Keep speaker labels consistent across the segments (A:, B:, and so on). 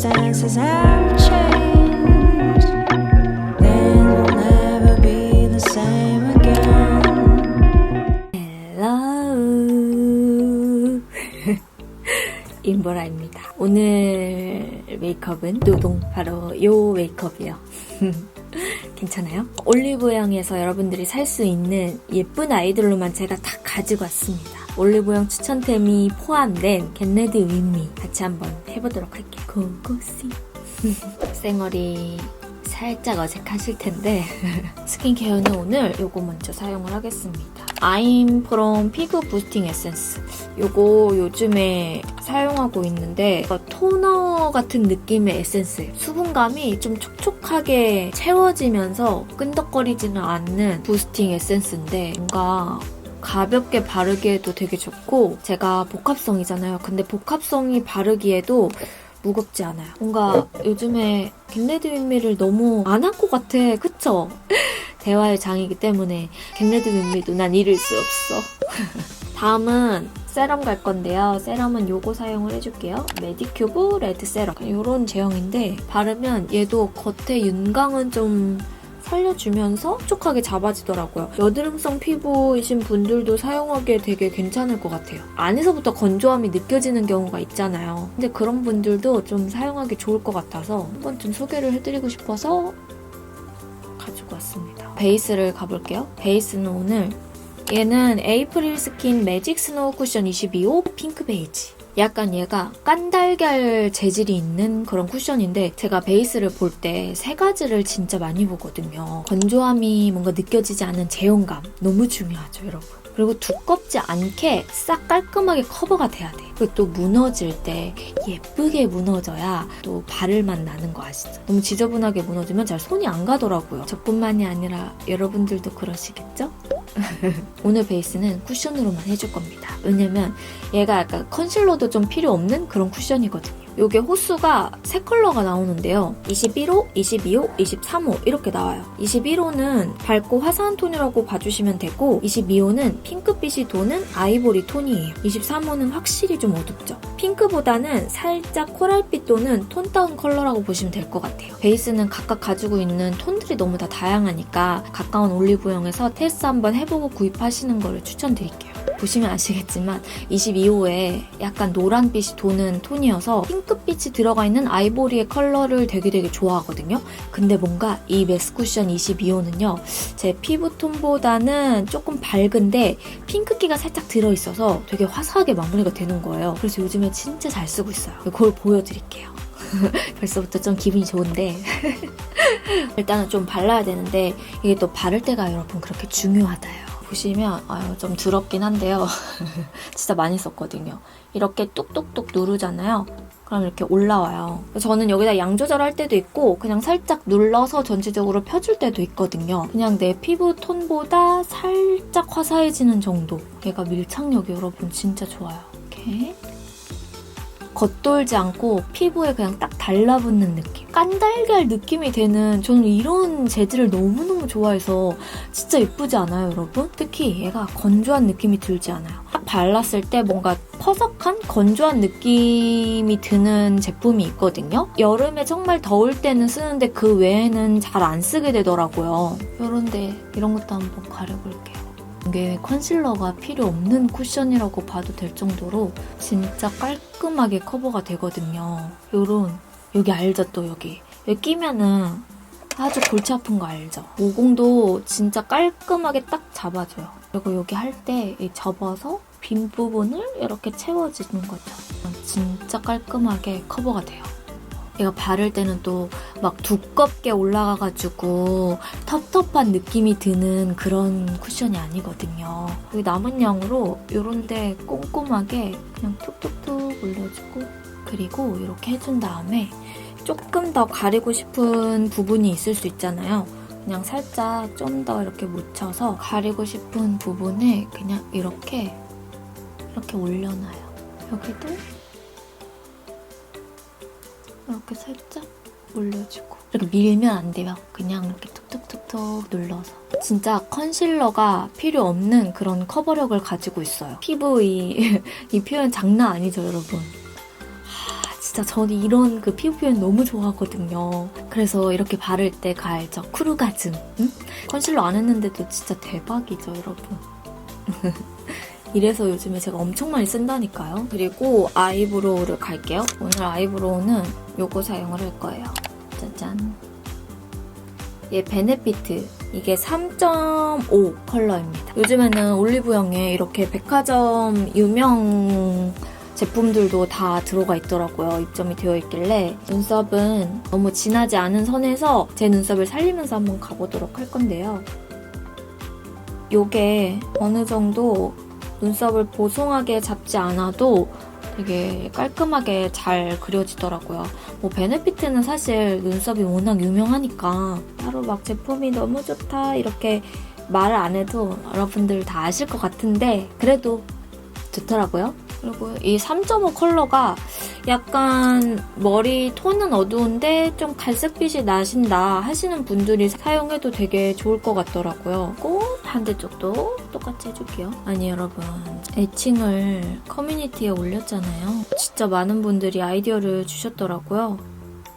A: circumstances have changed, then we'll never be the same again.
B: 헬로우 임보라입니다. 오늘 메이크업은 노동 바로 요 메이크업이요. 괜찮아요? 올리브영에서 여러분들이 살 수 있는 예쁜 아이들로만 제가 다 가지고 왔습니다. 올리브영 추천템이 포함된 겟레드 윈미 같이 한번 해보도록 할게요. 고고씨 쌩얼이 살짝 어색하실 텐데 스킨케어는 오늘 요거 먼저 사용을 하겠습니다. 아임 프롬 피부 부스팅 에센스 요거 요즘에 사용하고 있는데 토너 같은 느낌의 에센스예요. 수분감이 좀 촉촉하게 채워지면서 끈덕거리지는 않는 부스팅 에센스인데 뭔가 가볍게 바르기에도 되게 좋고 제가 복합성이잖아요. 근데 복합성이 바르기에도 무겁지 않아요. 뭔가 요즘에 겟레드 윈미를 너무 안 한 것 같아. 그쵸? 대화의 장이기 때문에 겟레드 윈미도 난 잃을 수 없어. 다음은 세럼 갈 건데요. 세럼은 요거 사용을 해줄게요. 메디큐브 레드 세럼. 요런 제형인데 바르면 얘도 겉에 윤광은 좀 살려주면서 촉촉하게 잡아지더라고요. 여드름성 피부이신 분들도 사용하기에 되게 괜찮을 것 같아요. 안에서부터 건조함이 느껴지는 경우가 있잖아요. 근데 그런 분들도 좀 사용하기 좋을 것 같아서 한 번쯤 소개를 해드리고 싶어서 가지고 왔습니다. 베이스를 가볼게요. 베이스는 오늘 얘는 에이프릴 스킨 매직 스노우 쿠션 22호 핑크 베이지. 약간 얘가 깐달걀 재질이 있는 그런 쿠션인데 제가 베이스를 볼 때 세 가지를 진짜 많이 보거든요. 건조함이 뭔가 느껴지지 않는 제형감 너무 중요하죠, 여러분. 그리고 두껍지 않게 싹 깔끔하게 커버가 돼야 돼. 그리고 또 무너질 때 예쁘게 무너져야 또 바를 맛 나는 거 아시죠? 너무 지저분하게 무너지면 잘 손이 안 가더라고요. 저뿐만이 아니라 여러분들도 그러시겠죠? 오늘 베이스는 쿠션으로만 해줄 겁니다. 왜냐면 얘가 약간 컨실러도 좀 필요 없는 그런 쿠션이거든요. 요게 호수가 세 컬러가 나오는데요. 21호, 22호, 23호 이렇게 나와요. 21호는 밝고 화사한 톤이라고 봐주시면 되고 22호는 핑크빛이 도는 아이보리 톤이에요. 23호는 확실히 좀 어둡죠. 핑크보다는 살짝 코랄빛 도는 톤 다운 컬러라고 보시면 될 것 같아요. 베이스는 각각 가지고 있는 톤들이 너무 다 다양하니까 가까운 올리브영에서 테스트 한번 해보고 구입하시는 거를 추천드릴게요. 보시면 아시겠지만 22호에 약간 노란빛이 도는 톤이어서 핑크빛이 들어가 있는 아이보리의 컬러를 되게 되게 좋아하거든요. 근데 뭔가 이 맥스 쿠션 22호는요. 제 피부 톤보다는 조금 밝은데 핑크기가 살짝 들어있어서 되게 화사하게 마무리가 되는 거예요. 그래서 요즘에 진짜 잘 쓰고 있어요. 그걸 보여드릴게요. 벌써부터 좀 기분이 좋은데 일단은 좀 발라야 되는데 이게 또 바를 때가 여러분 그렇게 중요하다요. 보시면 아유 좀 더럽긴 한데요. 진짜 많이 썼거든요. 이렇게 뚝뚝뚝 누르잖아요. 그럼 이렇게 올라와요. 저는 여기다 양 조절할 때도 있고 그냥 살짝 눌러서 전체적으로 펴줄 때도 있거든요. 그냥 내 피부 톤보다 살짝 화사해지는 정도. 얘가 밀착력이 여러분 진짜 좋아요. 이렇게 겉돌지 않고 피부에 그냥 딱 달라붙는 느낌. 깐달걀 느낌이 되는 저는 이런 재질을 너무너무 좋아해서 진짜 예쁘지 않아요, 여러분? 특히 얘가 건조한 느낌이 들지 않아요. 딱 발랐을 때 뭔가 퍼석한 건조한 느낌이 드는 제품이 있거든요. 여름에 정말 더울 때는 쓰는데 그 외에는 잘 안 쓰게 되더라고요. 이런데 이런 것도 한번 가려볼게요. 이게 컨실러가 필요 없는 쿠션이라고 봐도 될 정도로 진짜 깔끔하게 커버가 되거든요. 요런 여기 알죠 또 여기 여기 끼면은 아주 골치 아픈 거 알죠? 모공도 진짜 깔끔하게 딱 잡아줘요. 그리고 여기 할 때 접어서 빈 부분을 이렇게 채워주는 거죠. 진짜 깔끔하게 커버가 돼요. 얘가 바를 때는 또 막 두껍게 올라가가지고 텁텁한 느낌이 드는 그런 쿠션이 아니거든요. 여기 남은 양으로 이런데 꼼꼼하게 그냥 툭툭툭 올려주고 그리고 이렇게 해준 다음에 조금 더 가리고 싶은 부분이 있을 수 있잖아요. 그냥 살짝 좀 더 이렇게 묻혀서 가리고 싶은 부분에 그냥 이렇게 이렇게 올려놔요. 여기도 이렇게 살짝 올려주고 이렇게 밀면 안 돼요. 그냥 이렇게 툭툭툭툭 눌러서 진짜 컨실러가 필요 없는 그런 커버력을 가지고 있어요. 피부 이, 이 표현 장난 아니죠, 여러분? 아, 진짜 저는 이런 그 피부 표현 너무 좋아하거든요. 그래서 이렇게 바를 때 가 알죠. 쿠르가즘. 응? 컨실러 안 했는데도 진짜 대박이죠, 여러분. 이래서 요즘에 제가 엄청 많이 쓴다니까요. 그리고 아이브로우를 갈게요. 오늘 아이브로우는 요거 사용을 할 거예요. 짜잔. 얘 베네피트. 이게 3.5 컬러입니다. 요즘에는 올리브영에 이렇게 백화점 유명 제품들도 다 들어가 있더라고요. 입점이 되어 있길래 눈썹은 너무 진하지 않은 선에서 제 눈썹을 살리면서 한번 가보도록 할 건데요. 요게 어느 정도 눈썹을 보송하게 잡지 않아도 되게 깔끔하게 잘 그려지더라고요. 뭐 베네피트는 사실 눈썹이 워낙 유명하니까 따로 막 제품이 너무 좋다 이렇게 말을 안 해도 여러분들 다 아실 것 같은데 그래도 좋더라고요. 그리고 이 3.5 컬러가 약간 머리 톤은 어두운데 좀 갈색빛이 나신다 하시는 분들이 사용해도 되게 좋을 것 같더라고요. 꼭 반대쪽도 똑같이 해줄게요. 아니 여러분 애칭을 커뮤니티에 올렸잖아요. 진짜 많은 분들이 아이디어를 주셨더라고요.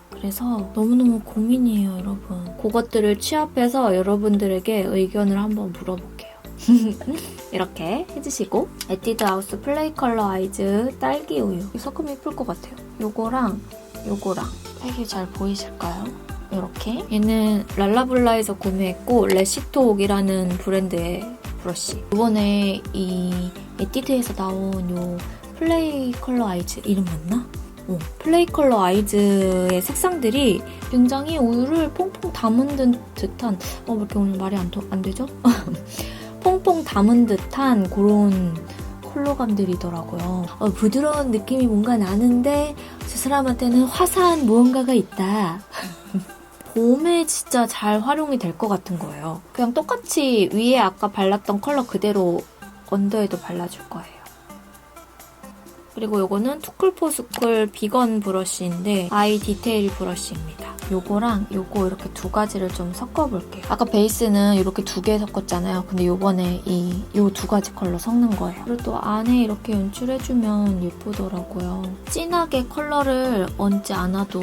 B: 그래서 너무너무 고민이에요 여러분. 그것들을 취합해서 여러분들에게 의견을 한번 물어볼게요. 이렇게 해주시고 에뛰드 하우스 플레이 컬러 아이즈 딸기 우유 섞으면 예쁠 것 같아요. 요거랑 요거랑 이게 잘 보이실까요? 이렇게 얘는 랄라블라에서 구매했고 레시톡이라는 브랜드의 브러쉬 이번에 이 에뛰드에서 나온 요 플레이 컬러 아이즈 이름 맞나? 어, 플레이 컬러 아이즈의 색상들이 굉장히 우유를 퐁퐁 담은 듯- 듯한 어, 왜 이렇게 오늘 말이 안, 도- 안 되죠? 퐁퐁 담은 듯한 그런 컬러감들이더라고요. 어, 부드러운 느낌이 뭔가 나는데 저 사람한테는 화사한 무언가가 있다. 봄에 진짜 잘 활용이 될 것 같은 거예요. 그냥 똑같이 위에 아까 발랐던 컬러 그대로 언더에도 발라줄 거예요. 그리고 요거는 투쿨포스쿨 비건 브러쉬인데 아이 디테일 브러쉬입니다. 요거랑 요거 이렇게 두 가지를 좀 섞어볼게요. 아까 베이스는 이렇게 두 개 섞었잖아요. 근데 요번에 이 요 두 가지 컬러 섞는 거예요. 그리고 또 안에 이렇게 연출해주면 예쁘더라고요. 진하게 컬러를 얹지 않아도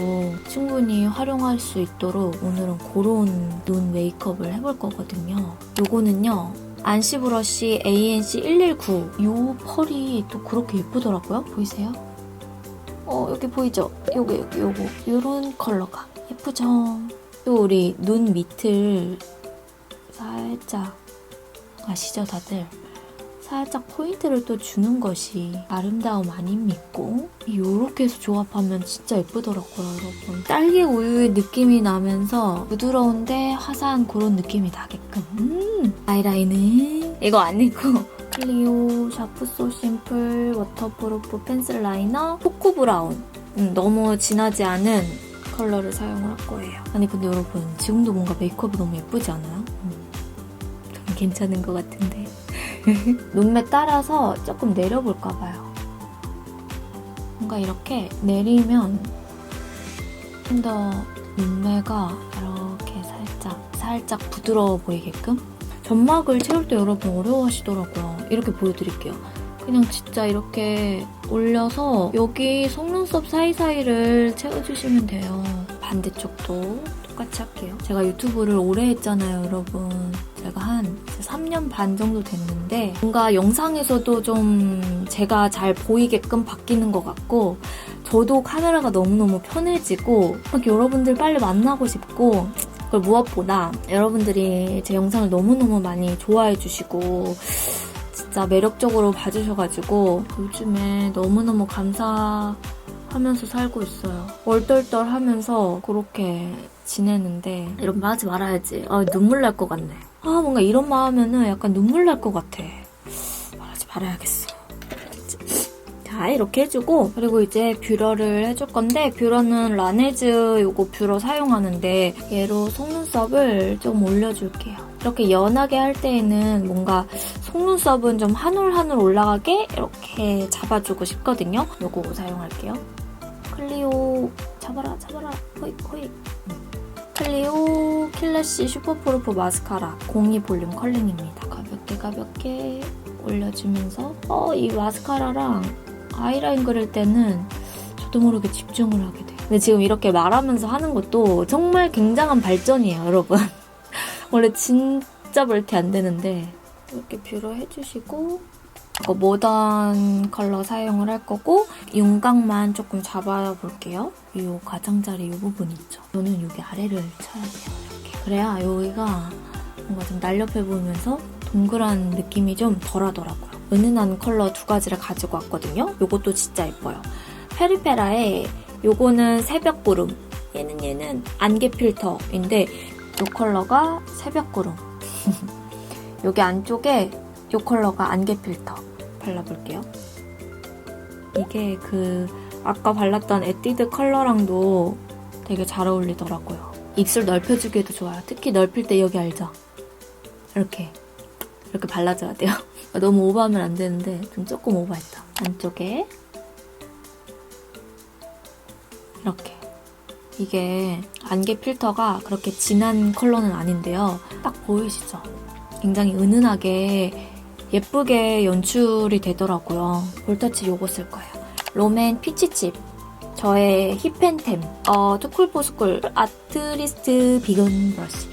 B: 충분히 활용할 수 있도록 오늘은 그런 눈 메이크업을 해볼 거거든요. 요거는요. 안시 브러쉬 ANC 119. 요 펄이 또 그렇게 예쁘더라고요. 보이세요? 어, 여기 보이죠? 요거, 여기, 요거. 요런 컬러가 예쁘죠? 또 우리 눈 밑을 살짝 아시죠, 다들? 살짝 포인트를 또 주는 것이 아름다움 아닙니까? 이렇게 해서 조합하면 진짜 예쁘더라고요, 여러분. 딸기 우유의 느낌이 나면서 부드러운데 화사한 그런 느낌이 나게끔. 음, 아이라인은 이거 아니고 클리오 샤프 소 심플 워터프루프 펜슬 라이너 포크 브라운. 음, 너무 진하지 않은 컬러를 사용을 할 거예요. 아니 근데 여러분 지금도 뭔가 메이크업이 너무 예쁘지 않아요? 음, 좀 괜찮은 것 같은데. 눈매 따라서 조금 내려볼까 봐요. 뭔가 이렇게 내리면 좀 더 눈매가 이렇게 살짝 살짝 부드러워 보이게끔 점막을 채울 때 여러분 어려워하시더라고요. 이렇게 보여드릴게요. 그냥 진짜 이렇게 올려서 여기 속눈썹 사이사이를 채워주시면 돼요. 반대쪽도 똑같이 할게요. 제가 유튜브를 오래 했잖아요, 여러분. 3년 반 정도 됐는데 뭔가 영상에서도 좀 제가 잘 보이게끔 바뀌는 것 같고 저도 카메라가 너무너무 편해지고 막 여러분들 빨리 만나고 싶고 그걸 무엇보다 여러분들이 제 영상을 너무너무 많이 좋아해 주시고 진짜 매력적으로 봐주셔가지고 요즘에 너무너무 감사하면서 살고 있어요. 얼떨떨 하면서 그렇게 지내는데 이런 말 하지 말아야지. 아, 눈물 날 것 같네. 아, 뭔가 이런 말 하면은 약간 눈물 날 것 같아. 말하지 말아야겠어. 자, 이렇게 해주고 그리고 이제 뷰러를 해줄 건데 뷰러는 라네즈 요거 뷰러 사용하는데 얘로 속눈썹을 좀 올려줄게요. 이렇게 연하게 할 때에는 뭔가 속눈썹은 좀 한 올 한 올 올라가게 이렇게 잡아주고 싶거든요. 요거 사용할게요. 클리오 잡아라 잡아라 호잇 호잇 클리오 킬래시 슈퍼프루프 마스카라 02 볼륨 컬링입니다. 가볍게 가볍게 올려주면서 어 이 마스카라랑 아이라인 그릴 때는 저도 모르게 집중을 하게 돼요. 근데 지금 이렇게 말하면서 하는 것도 정말 굉장한 발전이에요, 여러분. 원래 진짜 멀티 안 되는데 이렇게 뷰러 해주시고 이거 모던 컬러 사용을 할 거고 윤곽만 조금 잡아볼게요. 이 가장자리 이 부분 있죠. 저는 여기 아래를 쳐야 돼요. 이렇게 그래야 여기가 뭔가 좀 날렵해 보이면서 동그란 느낌이 좀 덜하더라고요. 은은한 컬러 두 가지를 가지고 왔거든요. 요것도 진짜 예뻐요. 페리페라의 요거는 새벽구름 얘는 얘는 안개 필터인데 요 컬러가 새벽구름 여기 안쪽에 요 컬러가 안개 필터 발라볼게요. 이게 그 아까 발랐던 에뛰드 컬러랑도 되게 잘 어울리더라고요. 입술 넓혀주기에도 좋아요. 특히 넓힐 때 여기 알죠? 이렇게 이렇게 발라줘야 돼요. 너무 오버하면 안 되는데 좀 조금 오버했다. 안쪽에 이렇게 이게 안개 필터가 그렇게 진한 컬러는 아닌데요. 딱 보이시죠? 굉장히 은은하게 예쁘게 연출이 되더라고요. 볼터치 요거 쓸 거예요. 롬앤 피치칩. 저의 힙앤템. 어, 투쿨포스쿨 아트리스트 비건 브러쉬.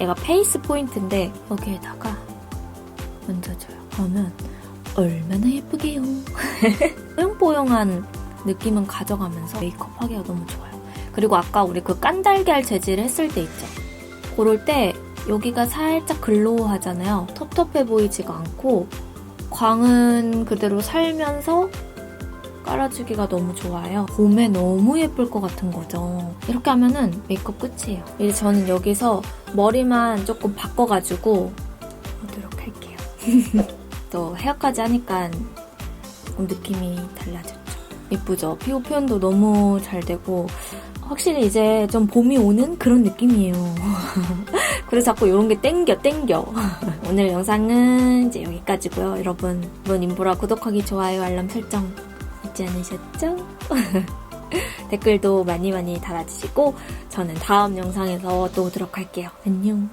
B: 얘가 페이스 포인트인데 여기에다가 얹어줘요. 그러면 얼마나 예쁘게요. 뽀용뽀용한 느낌은 가져가면서 메이크업 하기가 너무 좋아요. 그리고 아까 우리 그 깐달걀 재질 했을 때 있죠. 그럴 때 여기가 살짝 글로우하잖아요. 텁텁해 보이지가 않고 광은 그대로 살면서 깔아주기가 너무 좋아요. 봄에 너무 예쁠 것 같은 거죠. 이렇게 하면은 메이크업 끝이에요. 이제 저는 여기서 머리만 조금 바꿔가지고 하도록 할게요. 또 헤어까지 하니까 느낌이 달라졌죠. 예쁘죠? 피부 표현도 너무 잘 되고 확실히 이제 좀 봄이 오는 그런 느낌이에요. 그래서 자꾸 이런 게 땡겨 땡겨. 오늘 영상은 이제 여기까지고요. 여러분 이번 인보라 구독하기 좋아요 알람 설정 잊지 않으셨죠? 댓글도 많이 많이 달아주시고 저는 다음 영상에서 또 오도록 할게요. 안녕.